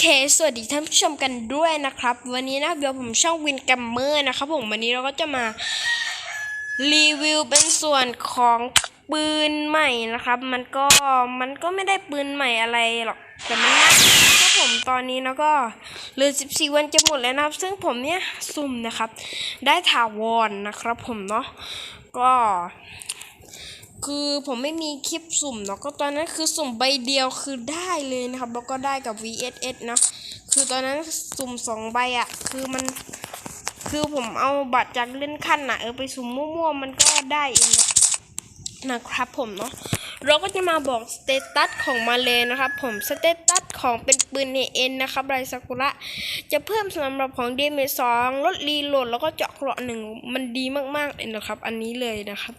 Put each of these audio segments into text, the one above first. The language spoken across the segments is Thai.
เค สวัสดีท่านผู้ชมกันด้วยนะครับ วันนี้นะเดี๋ยวผมช่องวินกัมเมอร์นะครับผมวันนี้เราก็จะมารีวิวเป็นส่วนของปืนใหม่นะครับ มันก็มันก็ไม่ได้ปืนใหม่อะไรหรอกแต่มันน่าครับผมตอนนี้นะก็เหลือ14 วันจะหมดแล้วนะครับ ซึ่งผมเนี่ยสุ่มนะครับ ได้ถาวรนะครับ ผมเนาะก็ คือผมไม่มีคลิปสุ่มเนาะก็ตอนนั้นคือสุ่มใบเดียวคือได้เลยนะครับ แล้วก็ได้กับ VSS เนาะคือตอนนั้นสุ่มสองใบอะคือมัน คือผมเอาบัตรจากเล่นขั้นอะเออไปสุ่มมั่วๆมันก็ได้เองนะนะครับผมเนาะเราก็จะมาบอกสเตตัสของมาเลยนะครับ ผมสเตตัสของเป็นปืนเอ็นนะครับไรซากุระ จะเพิ่มสำหรับของเดเมสองลดรีโหลดแล้วก็เจาะเกราะหนึ่งมันดีมากๆเลยนะครับ อันนี้เลยนะครับ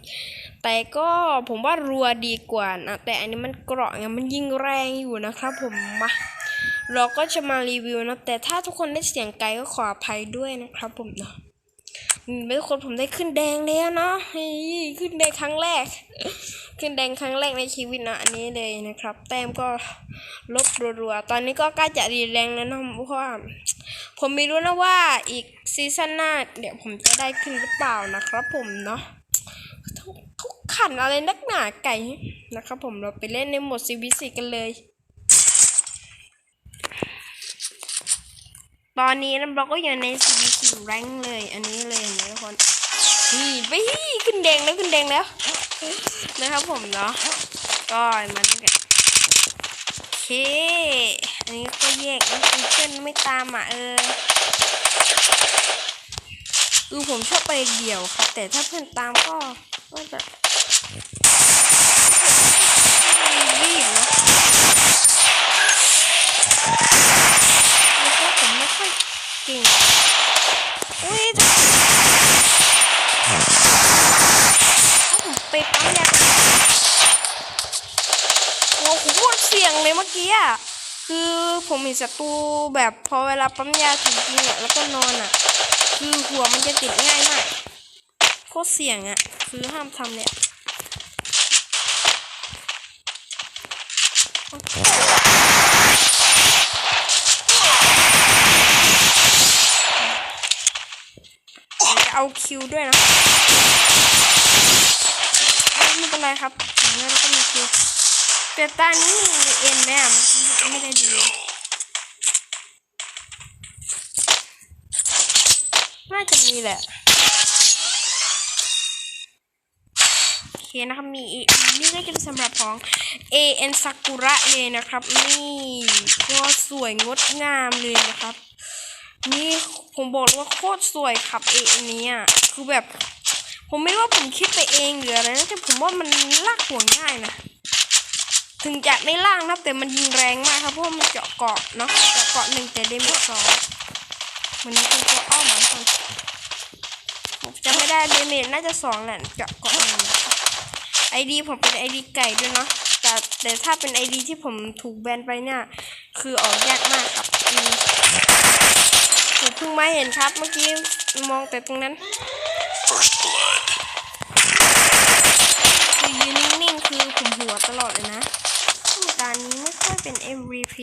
แต่ก็ผมว่ารัวดีกว่านะ แต่อันนี้มันเกราะไง มันยิงแรงอยู่นะครับผมมาเราก็จะมารีวิวนะ แต่ถ้าทุกคนได้เสียงไกลก็ขออภัยด้วยนะครับผมเนาะอืมทุกคนผมได้ขึ้นแดงแล้วเฮ้ยขึ้นแดงครั้งแรก ขึ้นแดงครั้งแรกในชีวิตนะอันนี้เลยนะครับ แต้มก็ลบรัวๆ ตอนนี้ก็ใกล้จะรีแรงแล้วนะเพราะว่าผมไม่รู้นะว่าอีกซีซั่นหน้าเดี๋ยวผมจะได้ขึ้นหรือเปล่านะครับผมเนาะ ขันอะไรนักหนาไก่นะครับผมเราไปเล่นในโหมด CVC กันเลย ตอนนี้เราก็อยู่ใน CVC แรงเลย อันนี้เลยนะทุกคนนี่ไปขึ้นแดงแล้วขึ้นแดงแล้ว นะครับผมเนาะก็มาดูกันโอเคอันนี้ก็แยกแล้วเพื่อนไม่ตามอะเออคือผมชอบไปเดี่ยวครับแต่ถ้าเพื่อนตามก็ก็จะ รีบนะแล้วก็ผมไม่ค่อยเก่งอุ้ยถ้าผมไปปั๊มยาโอ้โหโคตรเสี่ยงเลยเมื่อกี้อะคือผมเห็นศัตรูแบบพอเวลาปั๊มยาถึงจริงๆอะแล้วก็นอนอะ คือหัวมันจะติดง่ายมากโคตรเสี่ยงอะ คือห้ามทำเนี่ย จะเอาคิวด้วยนะไม่เป็นไรครับอย่างน้อยเราก็มีคิวแต่ตานี้มีเอ็นแน่มันไม่ได้ดีน่าจะมีแหละ โอเค นะครับมีนี่ก็จะเป็นสำหรับของ AN Sakura เลยนะครับ นี่ก็สวยงดงามเลยนะครับ นี่ผมบอกว่าโคตรสวยครับ AN นี้อะคือแบบ ผมไม่รู้ว่าผมคิดไปเองหรืออะไรนะแต่ผมว่ามันลากหัวง่ายนะถึงจะไม่ล่างนะแต่มันยิงแรงมากครับเพราะมันเจาะเกาะเนาะเจาะเกาะหนึ่งแต่ได้มสองมันนี้เป็นตัวอ้อมเหมือนกันผมจำไม่ได้เดเมจน่าจะสองแหละเจาะเกาะหนึ่ง ไอดีผมเป็นไอดีไก่ด้วยเนาะแต่แต่ถ้าเป็นไอดีที่ผมถูกแบนไปเนี่ย คือออกยากมากครับอืมผมเพิ่งมาเห็นครับเมื่อกี้มองแต่ตรงนั้น First blood. คือยืนนิ่งๆคือผมหัวตลอดเลยนะการนี้ไม่ค่อยเป็น MVP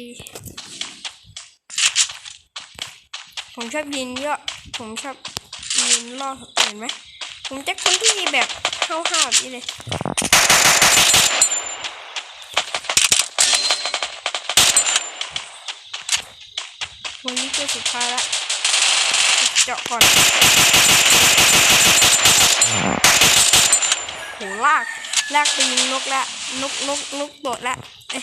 ผมชอบยืนเยอะ ผมชอบยืนล่อเห็นไหม ผมจะคนที่แบบห้าวๆแบบนี้เลยวันนี้คือสุดท้ายละเจาะก่อนโหลากลากไปยิงนกละนกนกนกตดละเอ้ย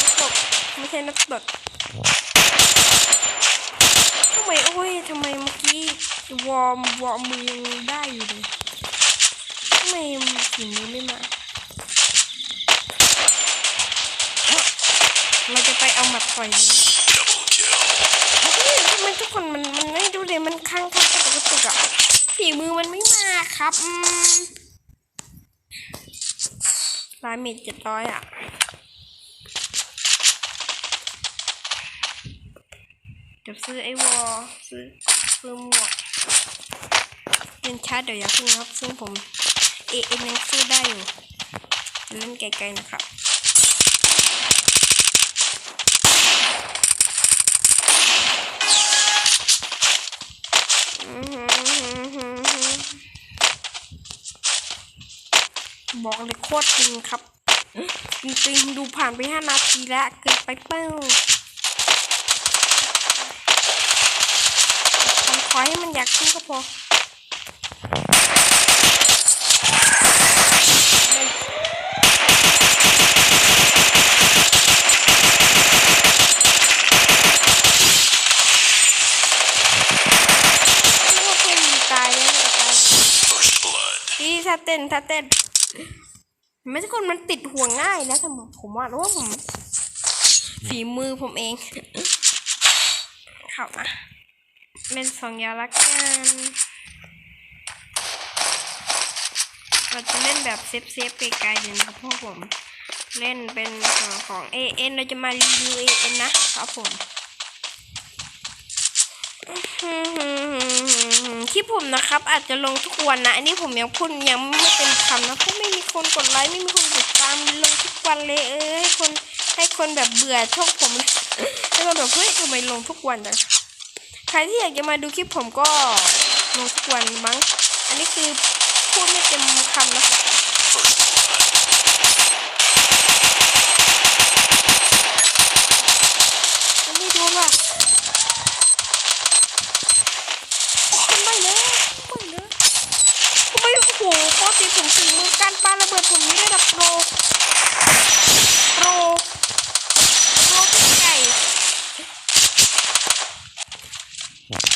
นกตดไม่ใช่นกตดทำไมโอ้ยทำไมเมื่อกี้ วอร์มวอร์มมือยังได้อยู่เลยทำไมฝีมือไม่มา เราจะไปเอาหมัดต่อยมัน Double kill. เฮ้ยทำไมทุกคนมันมันไม่ดูเลยมันค้างค้างกระตุกกระตุกอะฝีมือมันไม่มาครับอืมร้อยเมตรเจ็ดร้อยอะเดี๋ยวซื้อไอ้วอลซื้อซื้อหมวก เล่นชาเดี๋ยวอย่าพึ่งครับ ซึ่งผมเอเอ็มยังสู้ได้อยู่เล่นไกลๆนะครับบอกเลยโคตรจริงครับ จริงๆดูผ่านไปห้านาทีแล้ว เกินไปเป้า ขอให้มันอยากขึ้นก็พอไม่ว่าเพื่อนมีตายแล้วเนี่ยตาย First blood. อีถ้าเต้นถ้าเต้นไม่ใช่คนมันติดห่วงง่ายนะสำหรับผมว่าว่าผมฝีมือผมเอง เข้ามา เล่นสองยาวละกันเราจะเล่นแบบเซฟเซฟไกลๆเลยนะครับพวกผม เล่นเป็นส่วนของ AN เราจะมารีวิว AN นนะครับผมคลิปผมนะครับ อาจจะลงทุกวันนะ อันนี้ผมยังพูดยังไม่เป็นคำนะเพราะไม่มีคนกดไลค์ไม่มีคนติดตามลงทุกวันเลยเออให้คนให้คนแบบเบื่อช่องผมให้มาแบบเฮ้ยทำไมลงทุกวันจัง รที่อยากจะมาดูคลิปผมก็ลงทุกวันมั้ง อันนี้คือพูดไม่เต็มคำนะครับ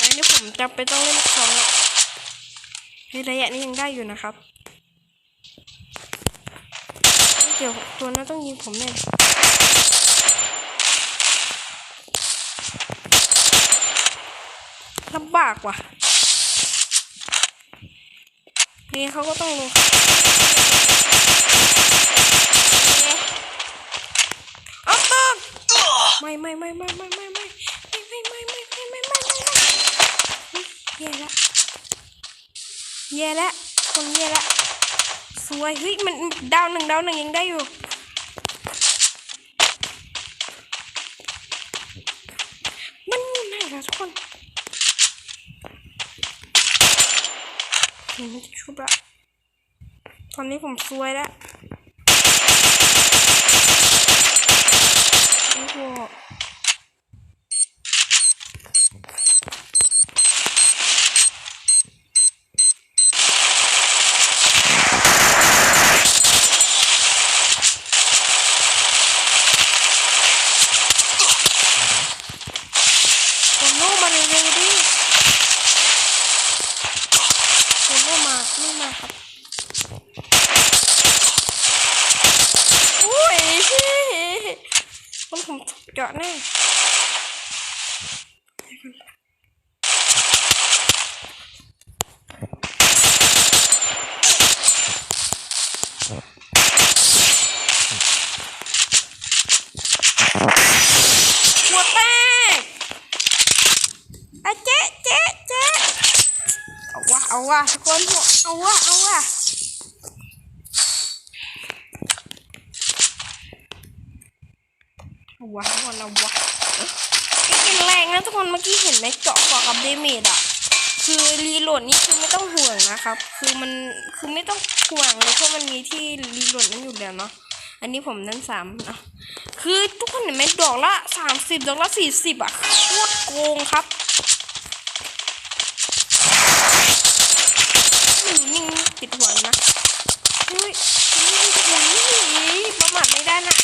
อันนี้ผมจำไปต้องเล่นคองแล้วในระยะนี้ยังได้อยู่นะครับเดี๋ยวตัวนั้นต้องยิงผมแน่ลำบากว่ะ นี่เขาก็ต้องลงอัพต์ไม่ไม่ไม่ไม่ไม่ไม่ แย่ละแย่ละคนแย่ละสวยเฮ้ยมันดาวหนึ่งดาวหนึ่งยังได้อยู่มันอยู่ไหนล่ะทุกคนถึงมันจะชุบละตอนนี้ผมซวยแล้วโอ้โหโอนโน่มาเร็วๆดิโอนโน่มาไม่มาครับ อุ้ย มันผมเจาะแน่หัวแตกอะเจ๊เจ๊เจ๊เอาวะเอาวะทุกคนเอาวะเอาวะ ว้าวนะวะจริงๆแรงนะทุกคนเมื่อกี้เห็นไหมเจาะกว่ากับเดเมจอะ คือรีโหลดนี่คือไม่ต้องห่วงนะครับ คือมันคือไม่ต้องห่วงเลยเพราะมันมีที่รีโหลดนั้นอยู่แล้วเนาะอันนี้ผมนั้นสามเนาะคือทุกคนเห็นไหมดอกละสามสิบดอกละสี่สิบอะโคตรโกงครับไม่อยู่นิ่งติดหัวนะเฮ้ยนี่ติดหัวนี่ประมาทไม่ได้นะ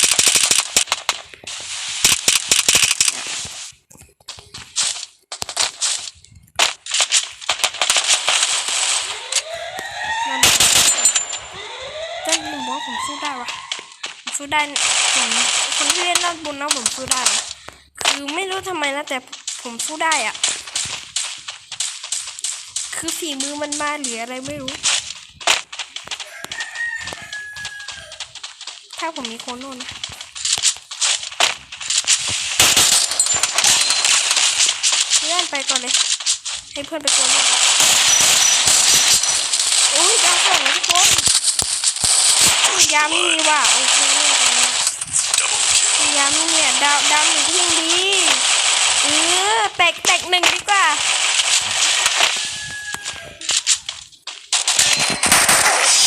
นั่นเต้นหนึ่งว่า ผมสู้ได้วะผมสู้ได้ผมคนที่เล่นด้านบนนะผมสู้ได้นะคือไม่รู้ทำไมนะแต่ผมสู้ได้อะคือฝีมือมันมาหรืออะไรไม่รู้ ถ้าผมมีโคโน่นะเพื่อนไปก่อนเลย ให้เพื่อนไปโคโน่ก่อนโอ้ยดาวสองทุกคน ยาไม่มีว่ะโอเค Double kill. ยาไม่มีอะดาวดาวหนึ่งที่ยังดีเออแตกแตกหนึ่งดีกว่า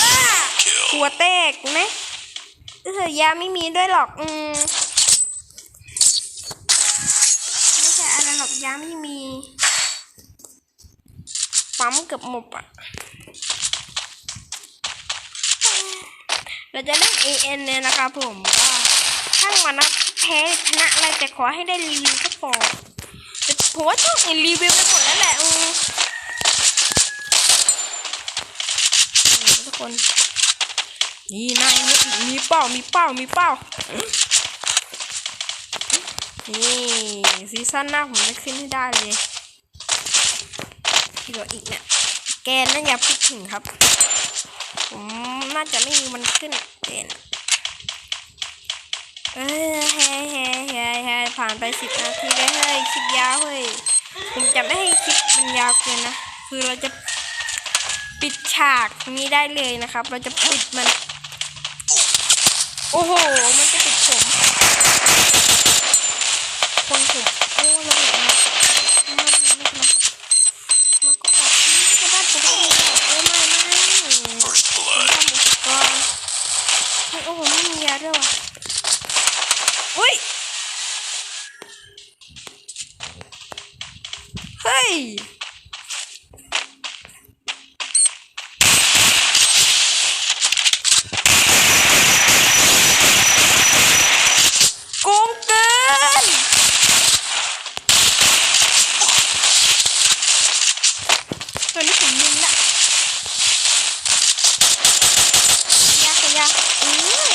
อ้า Kill. หัววแตกไหมเออยาไม่มีด้วยหรอก อืมไม่ใช่อะไรหรอกยาไม่มี ปั๊มเกือบหมดอะ เราจะเล่น AN เนี่ยนะครับผมก็ช่างมันนะแพ้ชนะอะไรแต่ขอให้ได้รีวิวก็พอแต่ผมว่าช่องอื่นรีวิวไปหมดแล้วแหละอืมนี่ทุกคน นี่นายมีมีเป้ามีเป้ามีเป้านี่ซีซั่นหน้าผมจะขึ้นให้ได้เลยที่เหลืออีกเนี่ยแกนนั่นอย่าพูดถึงครับ ผมน่าจะไม่มีมันขึ้นแกนเอ้ยเฮ้ยเฮ้ยเฮ้ยเฮ้ยผ่านไปสิบนาทีแล้วเฮ้ยคลิปยาวเฮ้ยผมจะไม่ให้คลิปมันยาวเกินนะ คือเราจะปิดฉากนี้ได้เลยนะครับ เราจะปิดมัน โอ้โห มันจะปิดผมคนผมโอ้ระเบิดมามาดเลยไม่เป็นไรแล้วก็ออกนี่ก็ได้ผมก็ไม่ออกโอ้ไม่ไม่ผม First ทำ blood. อุปกรณ์เฮ้ยโอ้โหไม่มียาด้วยว่ะอุ้ย เฮ้ย โกงเกิน ตัวนี้ผมยิงละยากยากเอ้ย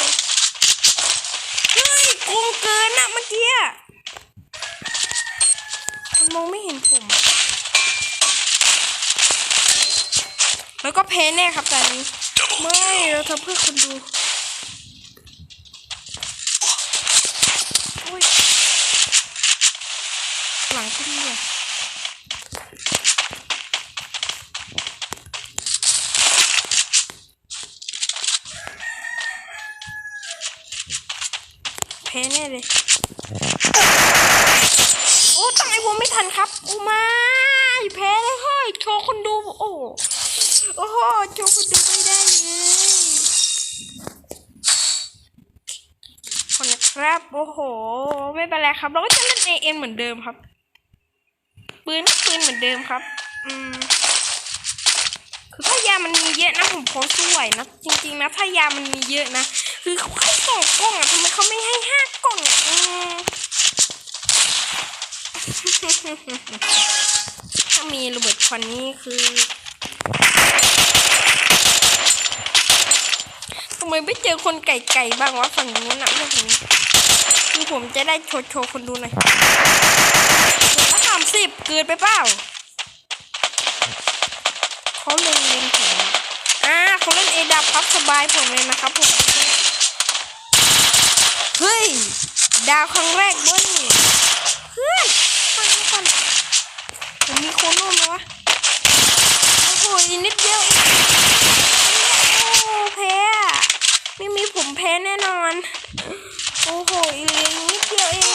เฮ้ยโกงเกินอะเมื่อกี้อะมันมองไม่เห็นผม แล้วก็แพ้แน่ครับตอนนี้ ไม่เราทำเพื่อคนดูหลังขึ้นเลยแพ้แน่เลย โอ้ตั้งไอ้ผมไม่ทันครับโอ้ไม่แพ้เลยเฮ้ยโชว์คนดู โอ้ โอ้ โหโชว์คนดูไม่ได้เลยคนนะครับ โอ้โห ไม่เป็นไรครับ เราก็จะเล่น AN เอ็มเหมือนเดิมครับ ปืนก็ปืนเหมือนเดิมครับ อืม คือถ้ายามันมีเยอะนะผมพอสู้ไหวนะ จริง ๆ นะ ถ้ายามันมีเยอะนะ คือเขาให้สองกล่องอะทำไมเขาไม่ให้ห้ากล่องอะอืมถ้ามีระเบิดควันนี้คือ ทำ ไมไม่เจอคนไก่ไก่บ้างวะฝั่งนู้นนะไม่ถึงคือผมจะได้โชว์โชว์คนดูหน่อยละสามสิบเกินไปเปล่าเขาเล็งเล็งผมอ่าเขาเล่นเอดับครับสบายผมเลยนะครับผมเฮ้ยดาวครั้งแรกเบ้ยเพื่อนฟังก่อนผมมีโคโน่ไหมวะโอ้โหอีนิดเดียวเอง โอ้แพ้อะไม่มีผมแพ้แน่นอน โอ้โหอีเลียงนิดเดียวเอง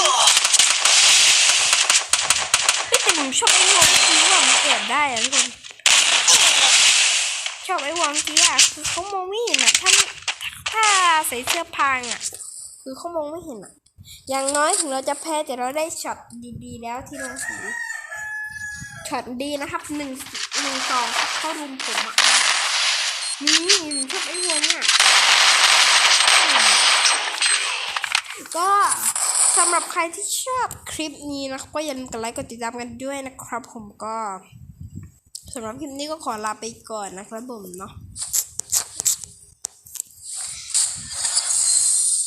เฮ้ยแต่ผมชอบไอ้วอมกี้ว่ะมันแอบได้อะทุกคน ชอบไอ้วอมกี้อะคือเขามองไม่เห็นอะถ้าถ้าใส่เสื้อพางอะคือเขามองไม่เห็นอะอย่างน้อยถึงเราจะแพ้แต่เราได้ช็อตดีๆ แล้วที่ลงสีช็อตดีนะครับหนึ่งหนึ่งสองครับเขารุมผมอะนี่ชอบไอ้วัวเนี่ย ก็สำหรับใครที่ชอบคลิปนี้นะครับก็อย่าลืมกดไลค์กดติดตามกันด้วยนะครับ ผมก็สำหรับคลิปนี้ก็ขอลาไปก่อนนะครับผมเนาะ